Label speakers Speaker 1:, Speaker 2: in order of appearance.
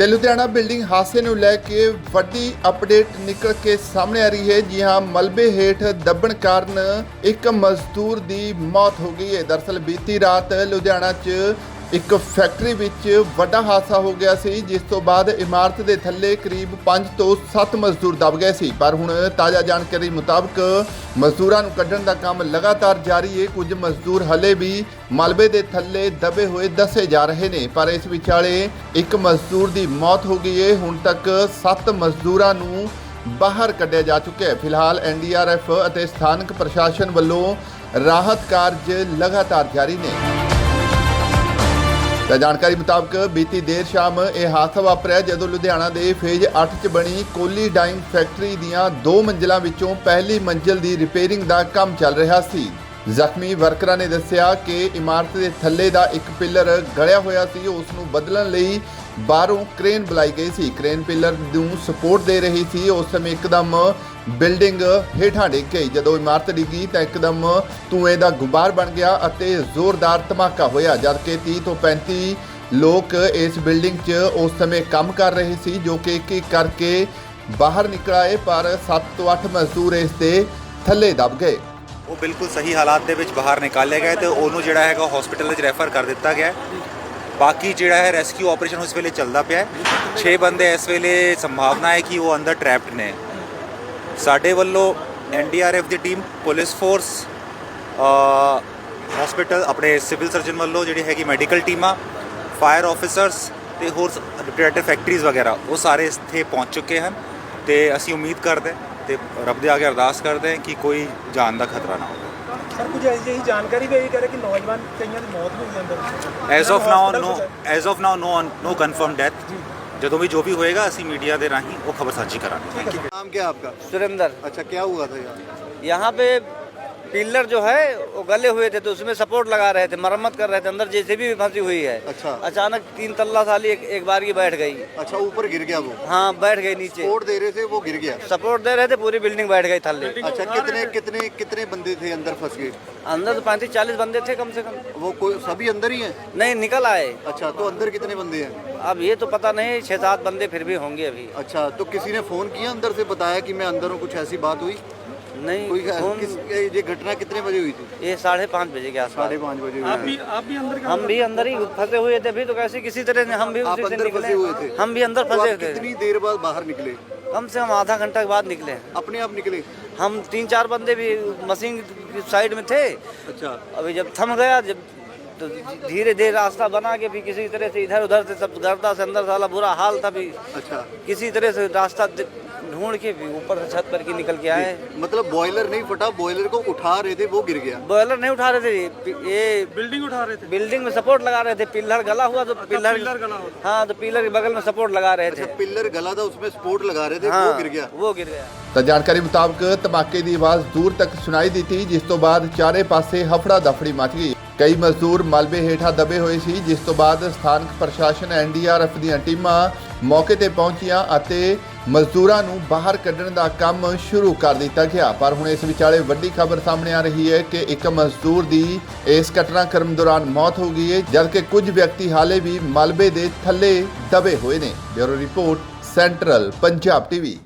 Speaker 1: ਤੇ ਲੁਧਿਆਣਾ ਬਿਲਡਿੰਗ ਹਾਦਸੇ ਨੂੰ ਲੈ ਕੇ ਵੱਡੀ ਅਪਡੇਟ ਨਿਕਲ ਕੇ ਸਾਹਮਣੇ ਆ ਰਹੀ ਹੈ। ਜੀ ਹਾਂ, ਮਲਬੇ ਹੇਠ ਦੱਬਣ ਕਾਰਨ ਇੱਕ ਮਜ਼ਦੂਰ ਦੀ ਮੌਤ ਹੋ ਗਈ ਹੈ। ਦਰਸਲ ਬੀਤੀ ਰਾਤ ਲੁਧਿਆਣਾ 'ਚ ਇੱਕ ਫੈਕਟਰੀ ਵਿੱਚ ਵੱਡਾ ਹਾਦਸਾ ਹੋ ਗਿਆ ਸੀ, ਜਿਸ ਤੋਂ ਬਾਅਦ ਇਮਾਰਤ ਦੇ ਥੱਲੇ ਕਰੀਬ 5 ਤੋਂ 7 ਮਜ਼ਦੂਰ ਦਬ ਗਏ ਸੀ। ਪਰ ਹੁਣ ਤਾਜ਼ਾ ਜਾਣਕਾਰੀ ਮੁਤਾਬਕ ਮਜ਼ਦੂਰਾਂ ਨੂੰ ਕੱਢਣ ਦਾ ਕੰਮ ਲਗਾਤਾਰ ਜਾਰੀ ਹੈ। ਕੁਝ ਮਜ਼ਦੂਰ ਹਲੇ ਵੀ ਮਲਬੇ ਦੇ ਥੱਲੇ ਦਬੇ ਹੋਏ ਦੱਸੇ ਜਾ ਰਹੇ ਨੇ। ਪਰ ਇਸ ਵਿਚਾਲੇ ਇੱਕ ਮਜ਼ਦੂਰ ਦੀ ਮੌਤ ਹੋ ਗਈ ਹੈ। ਹੁਣ ਤੱਕ 7 ਮਜ਼ਦੂਰਾਂ ਨੂੰ ਬਾਹਰ ਕੱਢਿਆ ਜਾ ਚੁੱਕਿਆ ਹੈ। ਫਿਲਹਾਲ ਐਨਡੀਆਰਐਫ ਅਤੇ ਸਥਾਨਕ ਪ੍ਰਸ਼ਾਸਨ ਵੱਲੋਂ ਰਾਹਤ ਕਾਰਜ ਲਗਾਤਾਰ ਜਾਰੀ ਨੇ। ਤਾਂ ਜਾਣਕਾਰੀ ਮੁਤਾਬਕ ਬੀਤੀ ਦੇਰ ਸ਼ਾਮ ਇਹ ਹਾਦਸਾ ਵਾਪਰਿਆ ਜਦੋਂ ਲੁਧਿਆਣਾ ਦੇ ਫੇਜ਼ 8 'ਚ ਬਣੀ ਕੋਲੀ ਡਾਈਂਗ ਫੈਕਟਰੀ ਦੀਆਂ ਦੋ ਮੰਜ਼ਲਾਂ ਵਿੱਚੋਂ ਪਹਿਲੀ ਮੰਜ਼ਲ ਦੀ ਰਿਪੇਅਰਿੰਗ ਦਾ ਕੰਮ ਚੱਲ ਰਿਹਾ ਸੀ। ਜ਼ਖਮੀ ਵਰਕਰਾਂ ਨੇ ਦੱਸਿਆ ਕਿ ਇਮਾਰਤ ਦੇ ਥੱਲੇ ਦਾ ਇੱਕ ਪਿੱਲਰ ਗਲਿਆ ਹੋਇਆ ਸੀ। ਉਸ ਨੂੰ ਬਦਲਣ ਲਈ ਬਾਹਰੋਂ ਕ੍ਰੇਨ ਬੁਲਾਈ ਗਈ ਸੀ। ਕ੍ਰੇਨ ਪਿੱਲਰ ਨੂੰ ਸਪੋਰਟ ਦੇ ਰਹੀ ਸੀ। ਉਸ ਸਮੇਂ ਇੱਕਦਮ ਬਿਲਡਿੰਗ ਹੇਠਾਂ ਡਿੱਗ ਗਈ। ਜਦੋਂ ਇਮਾਰਤ ਡਿੱਗੀ ਤਾਂ ਇੱਕਦਮ ਧੂਏ ਦਾ ਗੁਬਾਰ ਬਣ ਗਿਆ ਅਤੇ ਜ਼ੋਰਦਾਰ ਧਮਾਕਾ ਹੋਇਆ, ਜਦਕਿ 30 ਤੋਂ 35 ਲੋਕ ਇਸ ਬਿਲਡਿੰਗ 'ਚ ਉਸ ਸਮੇਂ ਕੰਮ ਕਰ ਰਹੇ ਸੀ, ਜੋ ਕਿ ਇੱਕ ਇੱਕ ਕਰਕੇ ਬਾਹਰ ਨਿਕਲ ਆਏ, ਪਰ 7 ਤੋਂ 8 ਮਜ਼ਦੂਰ ਇਸ ਦੇ ਥੱਲੇ ਦਬ ਗਏ।
Speaker 2: ਉਹ ਬਿਲਕੁਲ ਸਹੀ ਹਾਲਾਤ ਦੇ ਵਿੱਚ ਬਾਹਰ ਨਿਕਾਲਿਆ ਗਿਆ ਹੈ ਤੇ ਉਹਨੂੰ ਜਿਹੜਾ ਹੈਗਾ ਹਸਪੀਟਲ ਵਿੱਚ ਰੈਫਰ ਕਰ ਦਿੱਤਾ ਗਿਆ। ਬਾਕੀ ਜਿਹੜਾ ਹੈ ਰੈਸਕਿਊ ਆਪਰੇਸ਼ਨ ਉਸ ਵੇਲੇ ਚੱਲਦਾ ਪਿਆ ਹੈ। 6 ਬੰਦੇ ਇਸ ਵੇਲੇ ਸੰਭਾਵਨਾ ਹੈ ਕਿ ਉਹ ਅੰਦਰ ਟ੍ਰੈਪਡ ਨੇ। ਸਾਡੇ ਵੱਲੋਂ ਐਨਡੀਆਰਐਫ ਦੀ ਟੀਮ ਪੁਲਿਸ ਫੋਰਸ ਹਸਪੀਟਲ ਆਪਣੇ ਸਿਵਲ ਸਰਜਨ ਵੱਲੋਂ ਜਿਹੜੀ ਹੈਗੀ ਮੈਡੀਕਲ ਟੀਮਾਂ ਫਾਇਰ ਆਫੀਸਰਸ ਤੇ ਹੋਰ ਰਿਪਰੇਟਿਵ ਫੈਕਟਰੀਜ਼ ਵਗੈਰਾ, ਉਹ ਸਾਰੇ ਇੱਥੇ ਪਹੁੰਚ ਚੁੱਕੇ ਹਨ। ਤੇ ਅਸੀਂ ਉਮੀਦ ਕਰਦੇ ਹਾਂ ਤੇ ਰੱਬ ਦੇ ਅੱਗੇ ਅਰਦਾਸ ਕਰਦੇ ਹਾਂ ਕਿ ਕੋਈ ਜਾਨ ਦਾ ਖਤਰਾ ਨਾ ਹੋਵੇ
Speaker 3: ਸਰ ਕੁਝ ਐਸੀ ਜਿਹੀ ਜਾਣਕਾਰੀ ਵੀ ਇਹ ਕਹ ਰਹੇ ਕਿ ਨੌਜਵਾਨ ਕਈਆਂ ਦੀ ਮੌਤ ਵੀ ਹੋਈ ਅੰਦਰ
Speaker 2: as of now
Speaker 3: Hospital
Speaker 2: no
Speaker 3: ਵਿੱਚ
Speaker 2: as of now no no confirm death ਜਦੋਂ ਵੀ ਜੋ ਵੀ ਹੋਏਗਾ ਅਸੀਂ ਮੀਡੀਆ ਦੇ ਰਾਹੀਂ ਉਹ ਖਬਰ ਸਾਂਝੀ ਕਰਾਂਗੇ
Speaker 4: नाम क्या है आपका
Speaker 5: सुरेंद्र
Speaker 4: अच्छा क्या हुआ था यहाँ
Speaker 5: यहाँ पे पिलर जो है वो गले हुए थे तो उसमें सपोर्ट लगा रहे थे मरम्मत कर रहे थे अंदर जैसे भी फंसी हुई है।
Speaker 4: अच्छा।
Speaker 5: अचानक तीन तल्ला साली एक, एक बार की बैठ गई।
Speaker 4: अच्छा ऊपर गिर गया वो?
Speaker 5: हाँ बैठ गई नीचे।
Speaker 4: सपोर्ट दे रहे थे वो गिर गया?
Speaker 5: सपोर्ट दे रहे थे पूरी बिल्डिंग बैठ गई थल्ले
Speaker 4: अच्छा कितने कितने कितने बंदे थे अंदर फंस गए?
Speaker 5: अंदर तो पैंतीस चालीस बंदे थे कम से कम।
Speaker 4: वो कोई सभी अंदर ही है?
Speaker 5: नहीं निकल आए।
Speaker 4: अच्छा तो अंदर कितने बंदे हैं?
Speaker 5: अब ये तो पता नहीं छह सात बंदे फिर भी होंगे अभी।
Speaker 4: अच्छा तो किसी ने फ़ोन किया अंदर से बताया कि मैं अंदर हूँ कुछ ऐसी बात हुई?
Speaker 5: नहीं
Speaker 4: कोई
Speaker 5: फ़ोन
Speaker 4: किस ये घटना कितने बजे हुई थी?
Speaker 5: ये साढ़े पाँच बजे के आसपास।
Speaker 4: साढ़े पाँच बजे हुई है।
Speaker 3: आप भी अंदर
Speaker 5: हम भी अंदर ही फंसे हुए थे भी तो कैसे किसी तरह से हम भी
Speaker 4: आप
Speaker 5: उसी से
Speaker 4: अंदर
Speaker 5: निकले।
Speaker 4: फंसे हुए थे।
Speaker 5: हम भी अंदर
Speaker 4: तो
Speaker 5: फंसे
Speaker 4: आप
Speaker 5: थे।
Speaker 4: कितनी देर बाद बाहर निकले?
Speaker 5: कम से कम आधा घंटा के बाद निकले।
Speaker 4: अपने आप निकले?
Speaker 5: हम तीन चार बंदे भी मशीन की साइड में थे।
Speaker 4: अच्छा।
Speaker 5: अभी जब थम गया जब तो धीरे धीरे रास्ता बना के भी किसी तरह से इधर उधर से सब गर्दा से अंदर साला बुरा हाल था भी।
Speaker 4: अच्छा।
Speaker 5: किसी तरह से रास्ता दि- ढूंढ के भी ऊपर से छत पर की निकल के आए
Speaker 4: मतलब बॉयलर नहीं फटा बॉयलर को उठा रहे थे वो गिर गया
Speaker 5: बॉयलर नहीं उठा रहे थे ये
Speaker 3: बिल्डिंग उठा रहे थे
Speaker 5: बिल्डिंग में सपोर्ट लगा रहे थे पिल्लर गला हुआ तो पिल्लर
Speaker 3: पिल्लर गला हुआ
Speaker 5: हाँ तो पिल्लर के बगल में सपोर्ट लगा रहे थे
Speaker 4: अच्छा पिल्लर गला था उसमें स्पोर्ट लगा रहे थे
Speaker 5: हाँ
Speaker 4: वो गिर गया
Speaker 5: वो गिर गया
Speaker 1: ਤਾਂ ਜਾਣਕਾਰੀ ਮੁਤਾਬਕ ਧਮਾਕੇ ਦੀ ਆਵਾਜ਼ ਦੂਰ ਤੱਕ ਸੁਣਾਈ ਦਿੱਤੀ ਜਿਸ ਤੋਂ ਬਾਅਦ ਚਾਰੇ ਪਾਸੇ ਹਫੜਾ ਦਫੜੀ ਮਚ ਗਈ ਕਈ ਮਜ਼ਦੂਰ ਮਲਬੇ ਹੇਠਾਂ ਦਬੇ ਹੋਏ ਸੀ ਜਿਸ ਤੋਂ ਬਾਅਦ ਸਥਾਨਕ ਪ੍ਰਸ਼ਾਸਨ ਐਨਡੀਆਰਐਫ ਦੀਆਂ ਟੀਮਾਂ ਮੌਕੇ ਤੇ ਪਹੁੰਚੀਆਂ ਅਤੇ ਮਜ਼ਦੂਰਾਂ ਨੂੰ ਬਾਹਰ ਕੱਢਣ ਦਾ ਕੰਮ ਸ਼ੁਰੂ ਕਰ ਦਿੱਤਾ ਗਿਆ। ਪਰ ਹੁਣ ਇਸ ਵਿਚਾਲੇ ਵੱਡੀ ਖਬਰ ਸਾਹਮਣੇ ਆ ਰਹੀ ਹੈ ਕਿ ਇੱਕ ਮਜ਼ਦੂਰ ਦੀ ਇਸ ਘਟਨਾਕ੍ਰਮ ਦੌਰਾਨ ਮੌਤ ਹੋ ਗਈ ਹੈ, ਜਦਕਿ ਕੁਝ ਵਿਅਕਤੀ ਹਾਲੇ ਵੀ ਮਲਬੇ ਦੇ ਥੱਲੇ ਦਬੇ ਹੋਏ ਨੇ। Bureau report, central Punjab TV.